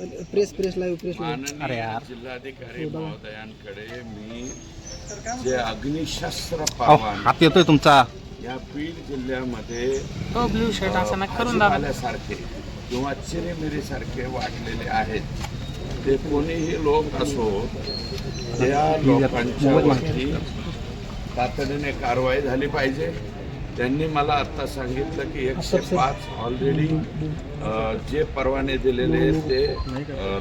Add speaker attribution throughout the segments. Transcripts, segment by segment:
Speaker 1: Press press live press
Speaker 2: माननीय जिल्हाधिकारी महोदयांकडे मी जे अग्निशस्त्र
Speaker 3: हात येतोय तुमचा.
Speaker 2: या बीड जिल्ह्यामध्ये
Speaker 4: तो ब्ल्यू शर्ट
Speaker 2: अ,
Speaker 4: असं नका करून दाखवा.
Speaker 2: भाजीपाल्यासारखे किंवा चिरेमिरी सारखे वाटलेले आहेत. ते कोणीही लोक असो त्या लोकांच्या वरती तातडीने कारवाई झाली पाहिजे. त्यांनी मला आता सांगितलं की एकशे पाच ऑलरेडी जे परवाने दिलेले आहेत ते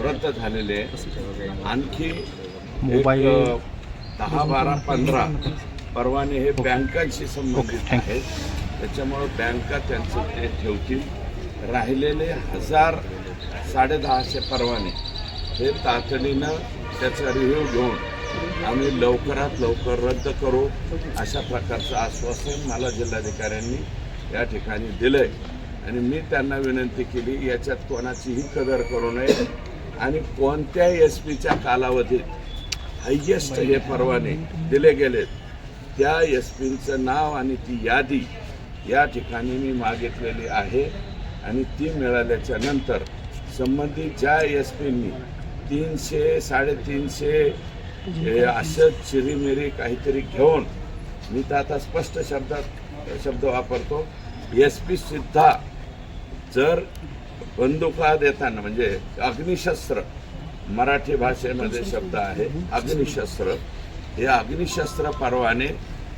Speaker 2: रद्द झालेले आहे आणखी
Speaker 3: मोबाईल-
Speaker 2: दहा बारा पंधरा परवाने हे बँकांशी संबंधित आहेत. त्याच्यामुळं बँका त्यांचं ते ठेवतील. राहिलेले हजार साडेदहाशे परवाने हे तातडीनं त्याचा रिव्ह्यू घेऊन आम्ही लवकरात लवकर रद्द करू. अशा प्रकारचं आश्वासन मला जिल्हाधिकाऱ्यांनी या ठिकाणी दिलंय. आणि मी त्यांना विनंती केली याच्यात कोणाचीही कदर करू नये. आणि कोणत्याही एस पीच्या कालावधीत हायेस्ट हे परवाने दिले गेलेत त्या एस पींचं नाव आणि ती यादी या ठिकाणी मी मागितलेली आहे. आणि ती मिळाल्याच्या नंतर संबंधित ज्या एस पींनी तीनशे साडेतीनशे हे असं चिरीमिरी काहीतरी घेऊन मी तर आता स्पष्ट शब्दात शब्द वापरतो एस पी सुद्धा जर बंदुका देताना म्हणजे अग्निशस्त्र मराठी भाषेमध्ये शब्द आहे अग्निशस्त्र. हे अग्निशस्त्र परवाने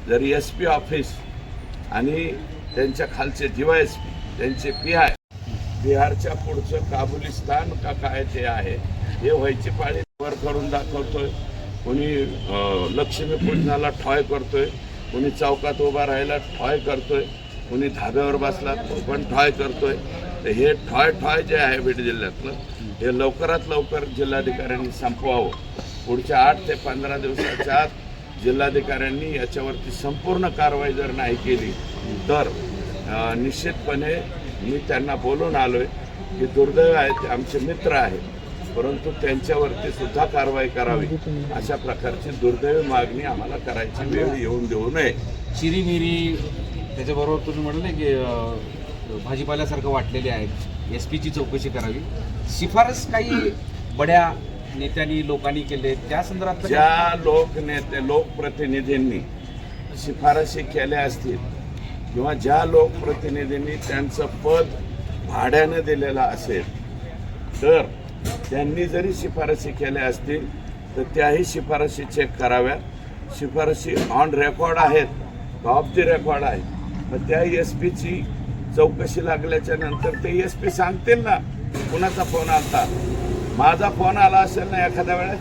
Speaker 2: जर एस पी ऑफिस आणि त्यांच्या खालचे एस पी त्यांचे पी आय बिहारच्या पुढचं काबुलिस्तान का काय ते आहे हे व्हायची पाळी वर करून दाखवतोय. कोणी लक्ष्मीपूजनाला ठॉय करतोय कोणी चौकात उभा राहायला ठॉय करतोय. कोणी धाब्यावर बसला तो पण ठॉय करतोय. तर हे ठॉय ठॉय जे आहे बीड जिल्ह्यातलं हे लवकरात लवकर जिल्हाधिकाऱ्यांनी संपवावं. पुढच्या आठ ते पंधरा दिवसाच्या आत जिल्हाधिकाऱ्यांनी याच्यावरती संपूर्ण कारवाई जर नाही केली तर निश्चितपणे मी त्यांना बोलून आहे की दुर्दैव आहे ते आमचे मित्र आहेत परंतु त्यांच्यावरती सुद्धा कारवाई करावी. अशा प्रकारची दुर्दैवी मागणी आम्हाला करायची वेळ येऊन देऊ नये.
Speaker 5: चिरीमिरी त्याच्याबरोबर तुम्ही म्हणाले की भाजीपाल्यासारखं वाटलेले आहेत. एस पीची चौकशी करावी. शिफारस काही बड्या नेत्यांनी लोकांनी केले त्या संदर्भात
Speaker 2: ज्या लोकनेते लोकप्रतिनिधींनी शिफारशी केल्या असतील किंवा ज्या लोकप्रतिनिधींनी त्यांचं पद भाड्यानं दिलेलं असेल तर त्यांनी जरी शिफारशी केल्या असतील तर त्याही शिफारशी चेक कराव्या शिफारशी ऑन रेकॉर्ड आहेत. ऑफ दी रेकॉर्ड आहेत. मग त्या एस पीची चौकशी लागल्याच्या नंतर ते एस पी सांगतील ना कुणाचा फोन आलता. माझा फोन आला असेल ना एखाद्या वेळेस?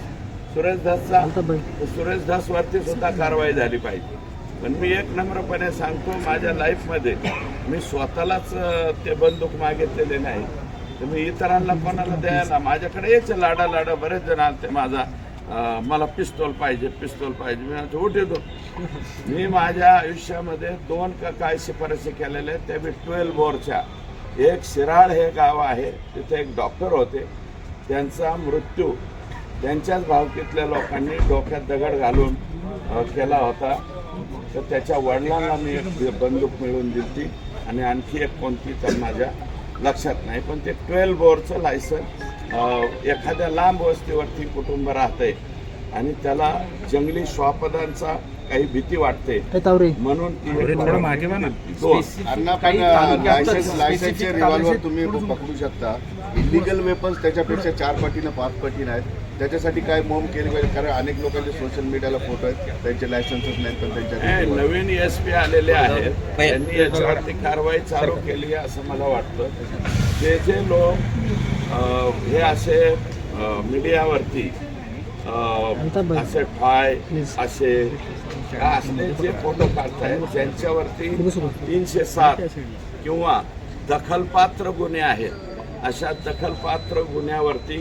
Speaker 2: सुरेश धसचा तर सुरेश धसवरती सुद्धा कारवाई झाली पाहिजे. पण मी एक नम्रपणे सांगतो माझ्या लाईफमध्ये मी स्वतःलाच ते बंदूक मागितलेले नाही. तर मी इतरांना कोणाला द्यायला माझ्याकडे यायचे लाडा लाडा बरेच जण आले ते माझा. मला पिस्तोल पाहिजे पिस्तोल पाहिजे. मी म्हणतो, उठ येतो मी माझ्या आयुष्यामध्ये दोन का काय शिफारशी केलेल्या आहेत त्या मी ट्वेल्व बोरच्या. एक शिराळ हे गाव आहे तिथे एक डॉक्टर होते. त्यांचा मृत्यू त्यांच्याच भावकीतल्या लोकांनी डोक्यात दगड घालून केला होता. तर त्याच्या वडिलांना मी एक बंदूक मिळवून दिली आणि आणखी एक कोणती तर माझ्या लक्षात नाही पण ते ट्वेल्व बोरचं लायसन एखाद्या लांब वस्तीवरती कुटुंब राहतंय आणि त्याला जंगली श्वापदांचा काही भीती वाटते. म्हणून
Speaker 6: लायसन्स
Speaker 5: तालुक्यात
Speaker 6: तुम्ही पकडू शकता. इलिगल वेपन्स त्याच्यापेक्षा चार पटीनं पाच पटीनं आहेत. त्याच्यासाठी काय मोम केली पाहिजे? कारण अनेक लोकांचे सोशल मीडियाला फोटो आहेत. त्यांचे लायसन्सच नाहीत पण
Speaker 2: नाही,
Speaker 6: त्यांच्या
Speaker 2: नवीन एस पी आलेले आहेत. त्यांनी याच्यावरती कारवाई चालू केली आहे असं मला वाटतं. जे जे लोक हे असे मीडियावरती असे ठाय असे असले जे फोटो काढतायत ज्यांच्यावरती तीनशे सात किंवा दखलपात्र गुन्हे आहेत अशा दखलपात्र गुन्ह्यावरती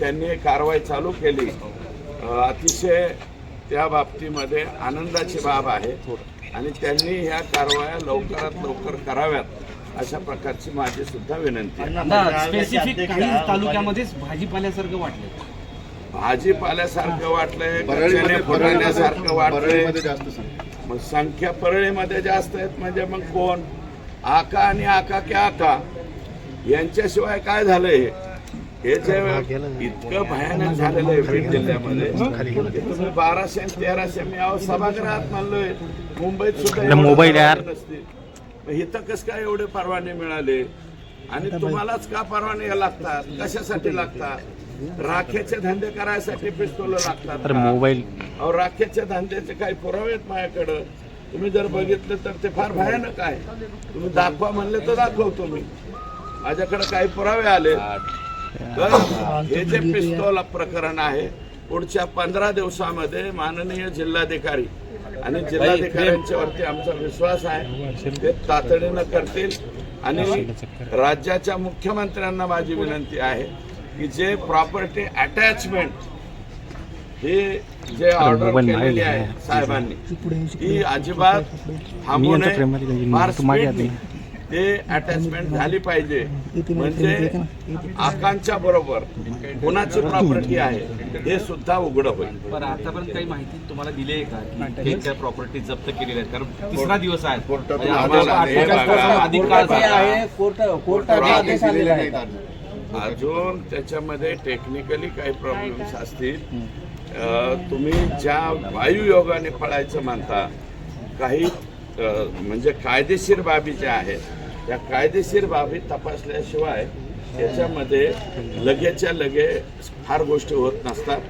Speaker 2: त्यांनी कारवाई चालू केली. अतिशय त्या बाबतीमध्ये आनंदाची बाब आहे. आणि त्यांनी ह्या कारवाया लवकरात लवकर कराव्यात. अशा प्रकारची माझी सुद्धा विनंती आहे.
Speaker 5: स्पेसिफिक काही तालुक्यामध्येच भाजीपाल्यासारखं वाटलं
Speaker 2: भाजीपाल्यासारखं वाटलंय कचऱ्याने फुटाण्यासारखं वाटलंय. मग संख्या परळीमध्ये जास्त आहेत म्हणजे मग कोण? आका आणि आका की आका. यांच्याशिवाय काय झालंय? हे हे जे इतकं भयानक झालेलं आहे बीड जिल्ह्यामध्ये. की तुम्ही बाराशे आणि तेराशे मी अहो सभागृहात म्हणलोय. मुंबईत सुद्धा
Speaker 3: मोबाईल यार.
Speaker 2: नसतील. इथं कसं काय एवढे परवाने मिळाले? आणि तुम्हालाच का परवाने लागतात? कशासाठी लागतात? राखेचे धंदे करायसाठी पिस्तोल लागतात?
Speaker 3: मोबाईल.
Speaker 2: अहो राखेच्या धंद्याचे काही पुरावे आहेत माझ्याकडं. तुम्ही जर बघितलं तर ते फार भयानक आहे. तुम्ही दाखवा म्हणले तर दाखवतो मी. माझ्याकडे काही पुरावे आले. तर हे जे पिस्तोल प्रकरण आहे पुढच्या पंधरा दिवसामध्ये माननीय जिल्हाधिकारी आणि जिल्हाधिकाऱ्यांच्या वरती आमचा विश्वास आहे. ते तातडीनं करतील. आणि राज्याच्या मुख्यमंत्र्यांना माझी विनंती आहे की जे प्रॉपर्टी अटॅचमेंट हे जे ऑर्डर केलेली
Speaker 3: आहे.
Speaker 2: साहेबांनी ती अजिबात थांबू नये.
Speaker 3: तू
Speaker 2: अटॅचमेंट झाली पाहिजे. म्हणजे आकांक्षा बरोबर कोणाची प्रॉपर्टी आहे हे सुद्धा उघड होईल.
Speaker 5: पण आतापर्यंत काही माहिती तुम्हाला दिली आहे का? हे प्रॉपर्टी जप्त केलेल्या आहेत? कारण तिसरा दिवस आहे.
Speaker 6: अजून.
Speaker 2: त्याच्यामध्ये टेक्निकली काही प्रॉब्लेम्स असतील. तुम्ही ज्या वायुयोगाने पळायचं म्हणता काही म्हणजे कायदेशीर बाबी ज्या आहेत त्या कायदेशीर बाबी तपासल्याशिवाय त्याच्यामध्ये लगेच्या लगे फार गोष्टी होत नसतात.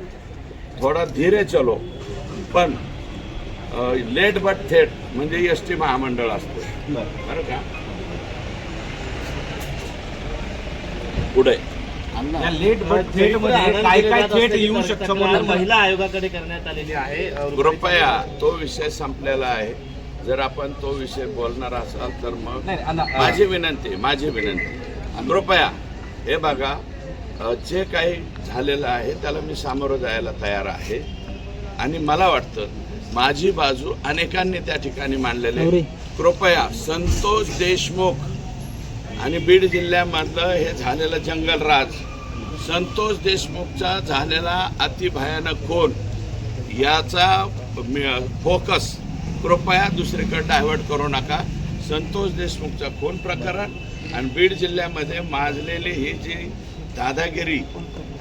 Speaker 2: थोडा धीरे चलो. पण लेट बट थेट म्हणजे एस टी महामंडळ असतं. बरं का? पुढे.
Speaker 5: या लेट बट थेटमध्ये काय काय थेट येऊ शकतं
Speaker 4: महिला आयोगाकडे करण्यात आलेली आहे.
Speaker 2: कृपया तो विषय संपलेला आहे. जर आपण तो विषय बोलणार असाल तर मग माझी विनंती माझी विनंती कृपया हे बघा जे काही झालेलं आहे त्याला मी सामोरं जायला तयार आहे. आणि मला वाटतं माझी बाजू अनेकांनी त्या ठिकाणी मांडलेली आहे. कृपया संतोष देशमुख आणि बीड जिल्ह्यामधलं हे झालेलं जंगलराज संतोष देशमुखचा झालेला अतिभयानक खून याचा फोकस कृपया दुसरीकडे डायव्हर्ट करू नका. संतोष देशमुखचा खून प्रकरण आणि बीड जिल्ह्यामध्ये माजलेली ही जी दादागिरी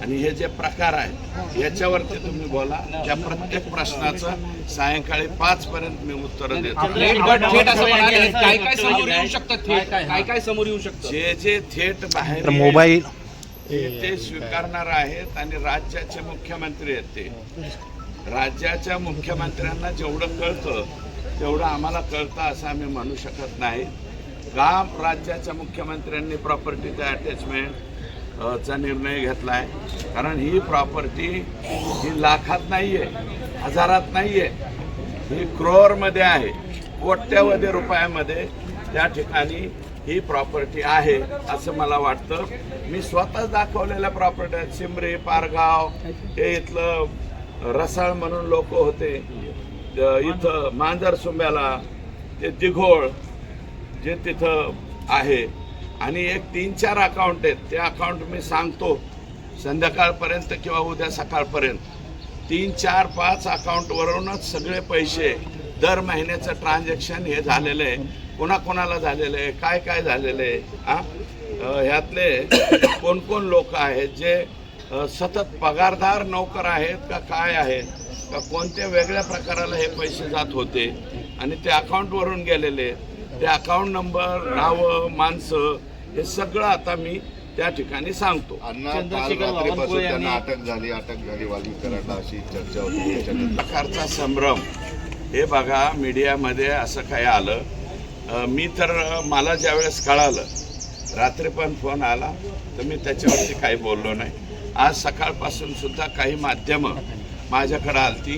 Speaker 2: आणि हे जे प्रकार आहेत याच्यावरती तुम्ही बोला. त्या प्रत्येक प्रश्नाचं सायंकाळी पाच पर्यंत मी उत्तर देतो.
Speaker 5: लेट बट थेट असं म्हणाले काय काय समोर येऊ शकतं थेट? काय काय समोर येऊ शकतं?
Speaker 2: जे जे थेट बाहेर
Speaker 3: मोबाईल
Speaker 2: ते स्वीकारणार आहेत आणि राज्याचे मुख्यमंत्री आहेत ते. राज्याच्या मुख्यमंत्र्यांना जेवढं कळतं तेवढं आम्हाला कळतं असं आम्ही म्हणू शकत नाही. काम राज्याच्या मुख्यमंत्र्यांनी प्रॉपर्टीचा अटॅचमेंट चा निर्णय घेतला आहे कारण ही प्रॉपर्टी ही लाखात नाही आहे हजारात नाही आहे ही क्रोअरमध्ये आहे कोट्यवधी रुपयामध्ये त्या ठिकाणी ही प्रॉपर्टी आहे असं मला वाटतं. मी स्वतःच दाखवलेल्या प्रॉपर्टी आहेत सिमरी पारगाव हे इथलं रसाळ म्हणून लोक होते. इथं मांजर सुंब्याला ते दिघोळ जे तिथं आहे. आणि एक तीन चार अकाउंट आहेत. ते अकाउंट मी सांगतो संध्याकाळपर्यंत किंवा उद्या सकाळपर्यंत. तीन चार पाच अकाउंटवरूनच सगळे पैसे दर महिन्याचं ट्रान्झॅक्शन हे झालेलं आहे. कोणाकोणाला झालेलं आहे? काय काय झालेलं आहे? हां ह्यातले कोण कोण लोक आहेत जे सतत पगारदार नोकर आहेत का काय आहेत? का कोणत्या वेगळ्या प्रकाराला हे पैसे जात होते? आणि ते अकाउंटवरून गेलेले. ते अकाउंट नंबर नावं माणसं हे सगळं आता मी त्या ठिकाणी सांगतो.
Speaker 6: त्यांना
Speaker 4: यांनी-
Speaker 6: अटक झाली अटक झाली अशी चर्चा होती.
Speaker 2: प्रकारचा संभ्रम. हे बघा मीडियामध्ये असं काय आलं. मी तर मला ज्यावेळेस कळालं रात्री पण फोन आला तर मी त्याच्यावरती काही बोललो नाही. आज सकाळपासून सुद्धा काही माध्यमं माझ्याकडे आलती.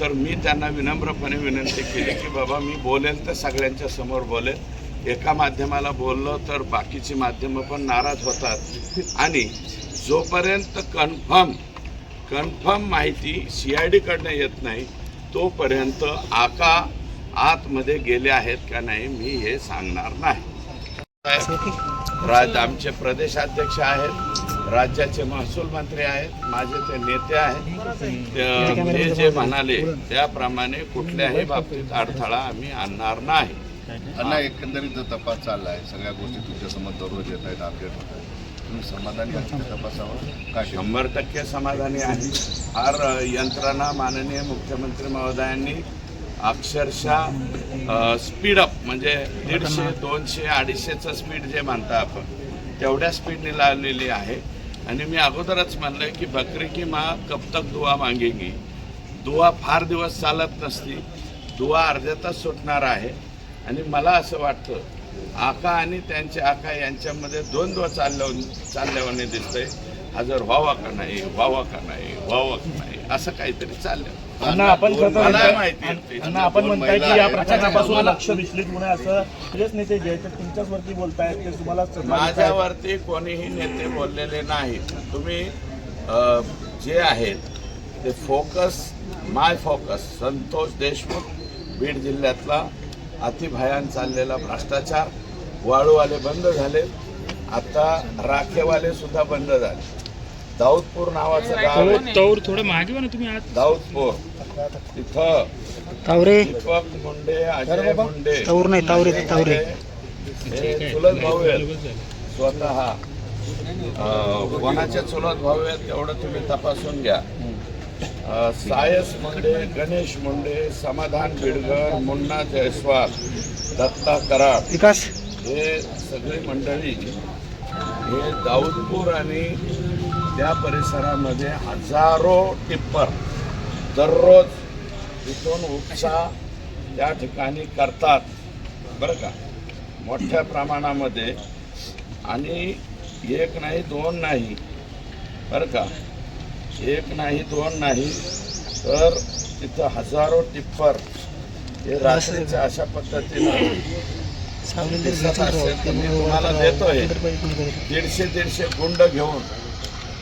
Speaker 2: तर मी त्यांना विनम्रपणे विनंती केली की बाबा मी बोलेल तर सगळ्यांच्या समोर बोलेल. एका माध्यमाला बोललो तर बाकीची माध्यमं पण नाराज होतात. आणि जोपर्यंत कन्फर्म कन्फर्म माहिती सी आय डीकडनं येत नाही तोपर्यंत आका आतमध्ये गेले आहेत का नाही मी हे सांगणार नाही. राज आमचे प्रदेशाध्यक्ष आहेत. राज्याचे महसूल मंत्री आहेत माझे ते नेते आहेत. ते- जे म्हणाले त्याप्रमाणे कुठल्याही बाबतीत अडथळा आम्ही आणणार नाही.
Speaker 6: अण्णा एकंदरीत जो तपास चालला आहे सगळ्या गोष्टी तुमच्यासमोर दररोज येत आहेत अपडेट होत आहेत. तुम्ही समाधानी आहात तपासावर? काय शंभर
Speaker 2: टक्के समाधानी आहे. फार यंत्रणा माननीय मुख्यमंत्री महोदयांनी अक्षरशः स्पीडअप म्हणजे दीडशे दोनशे अडीचशेचं स्पीड जे म्हणता आपण तेवढ्या स्पीडने लावलेली आहे. आणि मी अगोदरच म्हणलंय की बकरी की माँ कब तक दुआ मागेगी? दुआ फार दिवस चालत नसती. दुआ तास सुटणार आहे. आणि मला असं वाटतं आका आणि त्यांचे आका यांच्यामध्ये दोन द्वंद्व चालल्या चालल्यावाने दिसतंय. हजर व्हावा का नाही? व्हावा का नाही? व्हावा का नाही? असं काहीतरी चाललं.
Speaker 4: आपण
Speaker 2: माहिती
Speaker 4: आपण म्हणताय की या. प्रकरणापासून लक्ष विचलित होणे असं बरेच नेते जे तुमच्याच बोलतायत ते तुम्हाला.
Speaker 2: माझ्यावरती कोणीही नेते बोललेले नाहीत. तुम्ही जे आहेत ते focus my focus Santosh Deshmukh Beed जिल्ह्यातला अतिभयान चाललेला भ्रष्टाचार वाळूवाले बंद झाले. आता राखेवाले सुद्धा बंद झाले. दाऊदपूर नावाचं गाव आहे.
Speaker 3: तौर थोडं मागे ना तुम्ही आज
Speaker 2: दाऊदपूर. तिथं
Speaker 1: तावरे.
Speaker 2: दीपक मुंडे अजय मुंडे.
Speaker 1: ताऊर नाही तावरे तावरे.
Speaker 2: हे चुलत भाऊ आहेत. स्वतः. अं, कोणाचे चुलत भाऊ आहेत तेवढं तुम्ही तपासून घ्या. अं, सायस मुंडे गणेश मुंडे समाधान बिडगर मुन्ना जयस्वाल दत्ता कराड.
Speaker 1: विकास.
Speaker 2: हे सगळी मंडळी हे दाऊदपूर आणि त्या परिसरामध्ये हजारो टिप्पर दररोज तिथून उपसा त्या ठिकाणी करतात. बरं का? मोठ्या प्रमाणामध्ये. आणि एक नाही दोन नाही. बरं का? एक नाही दोन नाही. तर तिथं हजारो टिप्पर हे रात्रीच्या अशा पद्धतीनं दिसत असेल तर मी तुम्हाला देतोय. दीडशे दीडशे गुंड घेऊन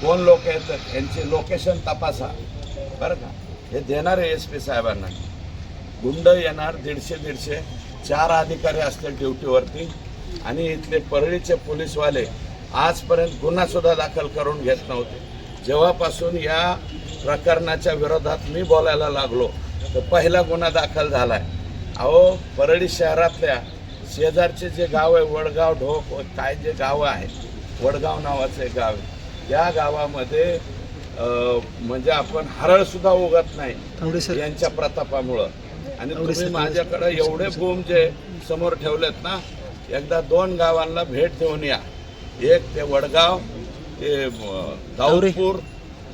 Speaker 2: कोण लोक येतात यांचे लोकेशन तपासा. बरं का? हे देणार आहे एस पी साहेबांना. गुंड येणार दीडशे दीडशे. चार अधिकारी असतील ड्युटीवरती. आणि इथले परळीचे पोलीसवाले आजपर्यंत गुन्हासुद्धा दाखल करून घेत नव्हते. जेव्हापासून या प्रकरणाच्या विरोधात मी बोलायला लागलो तर पहिला गुन्हा दाखल झाला आहे अहो परळी शहरातल्या शेजारचे जे गाव आहे वडगाव ढोक काय जे गावं आहेत वडगाव नावाचं एक गाव आहे. त्या गावामध्ये म्हणजे आपण हरळ सुद्धा उगत नाही यांच्या प्रतापामुळं. आणि तुम्ही माझ्याकडे एवढे बूम जे समोर ठेवलेत ना एकदा दोन गावांना भेट देऊन या. एक ते वडगाव ते अं, दाऊदपूर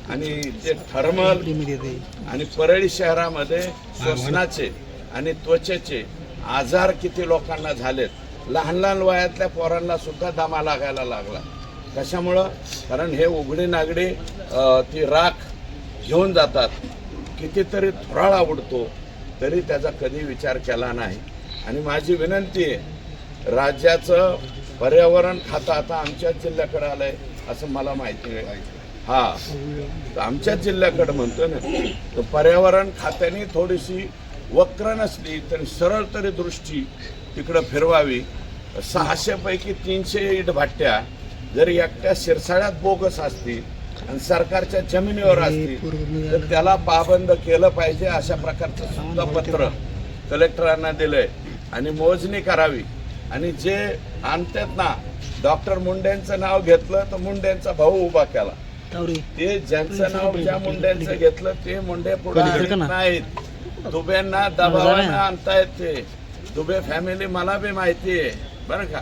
Speaker 2: आणि ते ठरमल आणि परळी शहरामध्ये श्वसनाचे आणि त्वचेचे आजार किती लोकांना झालेत. लहान लहान वयातल्या पोरांना सुद्धा दमा लागायला लागला. कशामुळं? कारण हे उघडी नागडी ती राख घेऊन जातात. कितीतरी थोराळ आवडतो तरी त्याचा कधी विचार केला नाही. आणि माझी विनंती आहे राज्याचं पर्यावरण खातं आता आमच्याच जिल्ह्याकडे आहे असं मला माहिती आहे. हा. आमच्याच जिल्ह्याकडे म्हणतो ना तर पर्यावरण खात्याने थोडीशी वक्र नसली तरी सरळ तरी दृष्टी तिकडं फिरवावी. सहाशेपैकी तीनशे ईट भाट्या जर एकट्या शिरसाळ्यात बोगस असतील आणि सरकारच्या जमिनीवर असतील तर त्याला पाबंद केलं पाहिजे अशा प्रकारचं सुद्धा पत्र कलेक्टरांना दिलंय. आणि मोजणी करावी. आणि जे आणतात ना डॉक्टर मुंडेंचं नाव घेतलं तर मुंडेंचा भाऊ उभा केला. ते ज्यांचं नाव ज्या मुंड्यांचं घेतलं ते मुंडे पुढे. नाहीत. दुबेंना दबावानं आणतायत ते. दुबे फॅमिली मला बी माहिती आहे. बरं का?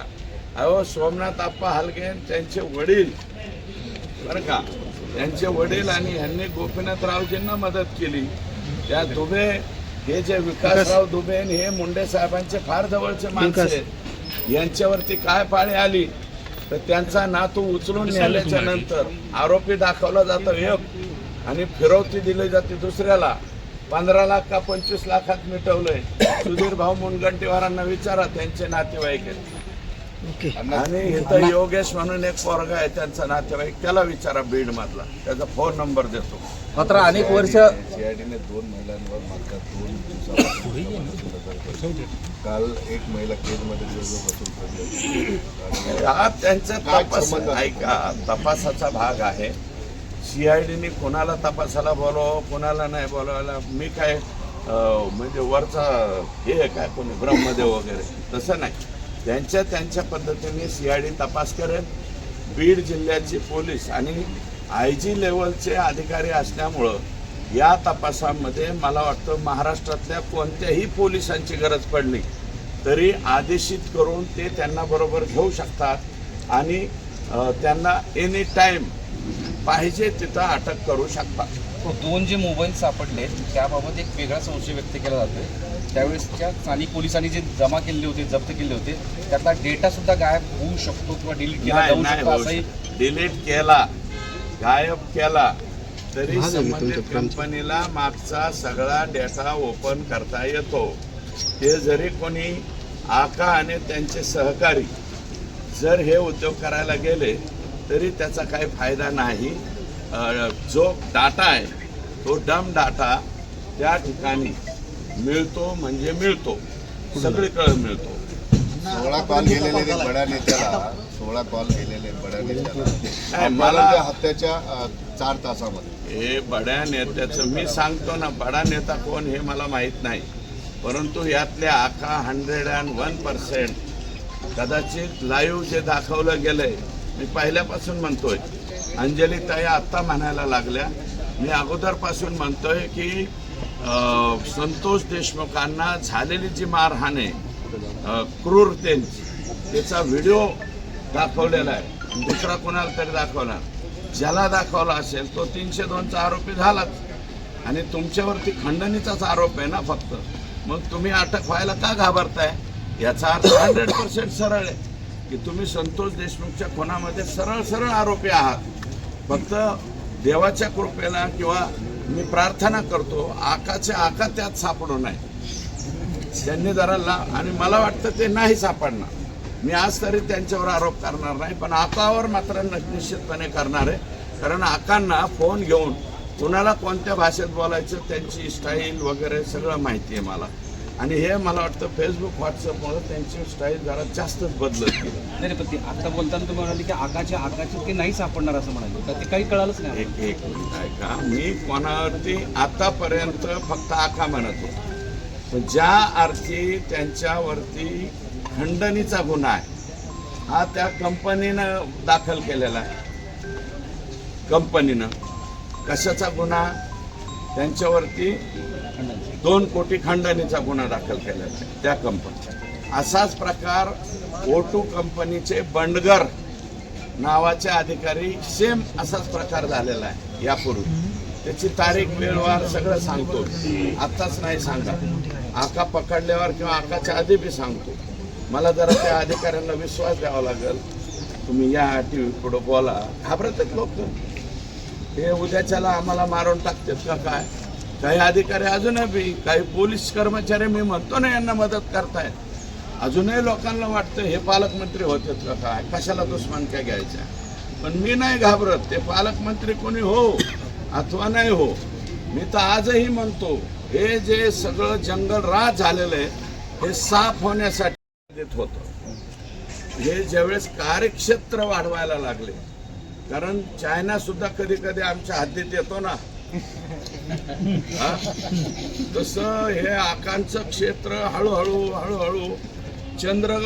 Speaker 2: अहो सोमनाथ आप्पा हलगे त्यांचे वडील. बरं का? त्यांचे वडील आणि ह्यांनी गोपीनाथरावजींना मदत केली. त्या दुबे हे जे विकासराव दुबे आणि हे मुंडे साहेबांचे फार जवळचे माणसं आहेत. यांच्यावरती काय पाळी आली? तर त्यांचा नातू उचलून नेल्याच्या नंतर आरोपी दाखवला जातो एक आणि फिरवती दिली जाते दुसऱ्याला. पंधरा लाख का पंचवीस लाखात मिटवलंय. सुधीर भाऊ मुनगंटीवारांना विचारा त्यांचे नातेवाईक आहेत. आणि इथं योगेश म्हणून एक पोरगा आहे त्यांचा नातेवाईक. त्याला विचारा बीड मधला. त्याचा फोन नंबर देतो.
Speaker 5: मात्र अनेक वर्ष
Speaker 6: सीआयडीने दोन महिलांवर मागच्या दोन दिवसापासून काल. एक महिला केजमध्ये बसून आणि
Speaker 2: हा त्यांचा तपास? ऐका तपासाचा भाग आहे. सीआयडीने कोणाला तपासाला बोलवावं कोणाला नाही बोलवायला? मी काय म्हणजे वरचा हे काय? कोणी ब्रह्मदेव वगैरे? तसं नाही. त्यांच्या त्यांच्या पद्धतीने सी आय डी तपास करेल. बीड जिल्ह्याचे पोलीस आणि आय जी लेवलचे अधिकारी असल्यामुळं या तपासामध्ये मला वाटतं महाराष्ट्रातल्या कोणत्याही पोलिसांची गरज पडली तरी आदेशित करून ते त्यांना बरोबर घेऊ शकतात आणि त्यांना एनी टाईम पाहिजे तिथं अटक करू शकतात.
Speaker 5: तो दोन जे मोबाईल सापडले त्याबाबत एक वेगळा संशय व्यक्त केला जातोय. त्यावेळेसच्या स्थानिक पोलिसांनी जे जमा केले होते जप्त केले होते त्यातला डेटा सुद्धा गायब होऊ शकतो किंवा डिलीट केला जाऊ
Speaker 2: नाही
Speaker 5: शकतो असंही.
Speaker 2: डिलीट केला गायब केला तरी संबंधित कंपनीला मागचा सगळा डेटा ओपन करता येतो. ते जरी कोणी आका आणि त्यांचे सहकारी जर हे उद्योग करायला गेले तरी त्याचा काही फायदा नाही. जो डाटा आहे तो डम डाटा त्या ठिकाणी मिळतो म्हणजे मिळतो. सगळीकडे मिळतो.
Speaker 6: सोळा कॉल गेलेले बड्या नेत्याला सोळा कॉल गेलेले बड्या नेत्याला
Speaker 2: मला-
Speaker 6: हत्याच्या चार तासामध्ये.
Speaker 2: हे बड्या नेत्याचं मी सांगतो ना बडा नेता कोण हे मला माहीत नाही. परंतु यातल्या आखा हंड्रेड अँड वन पर्सेंट कदाचित लाईव्ह जे दाखवलं गेलंय मी पहिल्यापासून म्हणतोय. अंजली ताई आत्ता म्हणायला लागल्या. मी अगोदरपासून म्हणतोय की संतोष देशमुखांना झालेली जी मारहाण आहे क्रूरतेंची त्याचा व्हिडिओ दाखवलेला आहे. दुसरा कोणाला तरी दाखवणार. ज्याला दाखवला असेल तो तीनशे दोनचा आरोपी झालाच. आणि तुमच्यावरती खंडणीचाच आरोप आहे ना फक्त. मग तुम्ही अटक व्हायला का घाबरताय? याचा अर्थ हंड्रेड पर्सेंट सरळ आहे. की तुम्ही संतोष देशमुखच्या खुनामध्ये सरळ सरळ आरोपी आहात. फक्त देवाच्या कृपेला किंवा मी प्रार्थना करतो आकाचे आका त्यात सापडू नये. त्यांनी जराला आणि मला वाटतं ते नाही सापडणार. मी आज तरी त्यांच्यावर आरोप करणार नाही पण आकावर मात्र न- निश्चितपणे करणार आहे. कारण आकांना फोन घेऊन कुणाला कोणत्या भाषेत बोलायचं त्यांची स्टाईल वगैरे सगळं माहिती आहे मला. आणि हे मला वाटतं फेसबुक व्हॉट्सअपमुळे त्यांची स्टाईल जरा जास्तच बदलत गेली.
Speaker 5: नाही पण ते आता बोलताना तुम्ही म्हणाले की आकाच्या आकाचे ते नाही सापडणार असं म्हणाले. तर ते काही कळालंच नाही.
Speaker 2: एक एक मिनिट ऐका. मी कोणावरती आतापर्यंत फक्त आखा म्हणत होतो. पण ज्या अर्थी त्यांच्यावरती खंडणीचा गुन्हा आहे हा त्या कंपनीनं दाखल केलेला आहे. कंपनीनं कशाचा गुन्हा? त्यांच्यावरती दोन कोटी खंडणीचा गुन्हा दाखल केलेला आहे त्या कंपनीचा असाच प्रकार ओटू कंपनीचे बंडगर नावाचे अधिकारी सेम असाच प्रकार झालेला आहे यापूर्वी त्याची तारीख वेळवार सगळं सांगतो. आत्ताच नाही सांगा. आका पकडल्यावर किंवा आकाच्या आधी बी सांगतो. मला जरा त्या अधिकाऱ्यांना विश्वास द्यावा लागेल. तुम्ही या टी व्ही पुढं बोला. घाबरतात लोक. हे उद्याच्याला आम्हाला मारून टाकतात का काय? काही अधिकारी अजूनही काही पोलीस कर्मचारी मी म्हणतो ना यांना मदत करतायत. अजूनही लोकांना वाटतं हे पालकमंत्री होते का काय? कशाला काय घ्यायच्या? पण मी नाही घाबरत. ते पालकमंत्री कोणी हो अथवा नाही हो मी तर आजही म्हणतो हे जे सगळं जंगल राज झालेलं आहे हे साफ होण्यासाठी देत होतं. हे ज्यावेळेस कार्यक्षेत्र वाढवायला लागले कारण चायना सुद्धा कधी कधी आमच्या हद्दीत येतो ना तसं हे आकांचं क्षेत्र हळूहळू हळूहळू चंद्र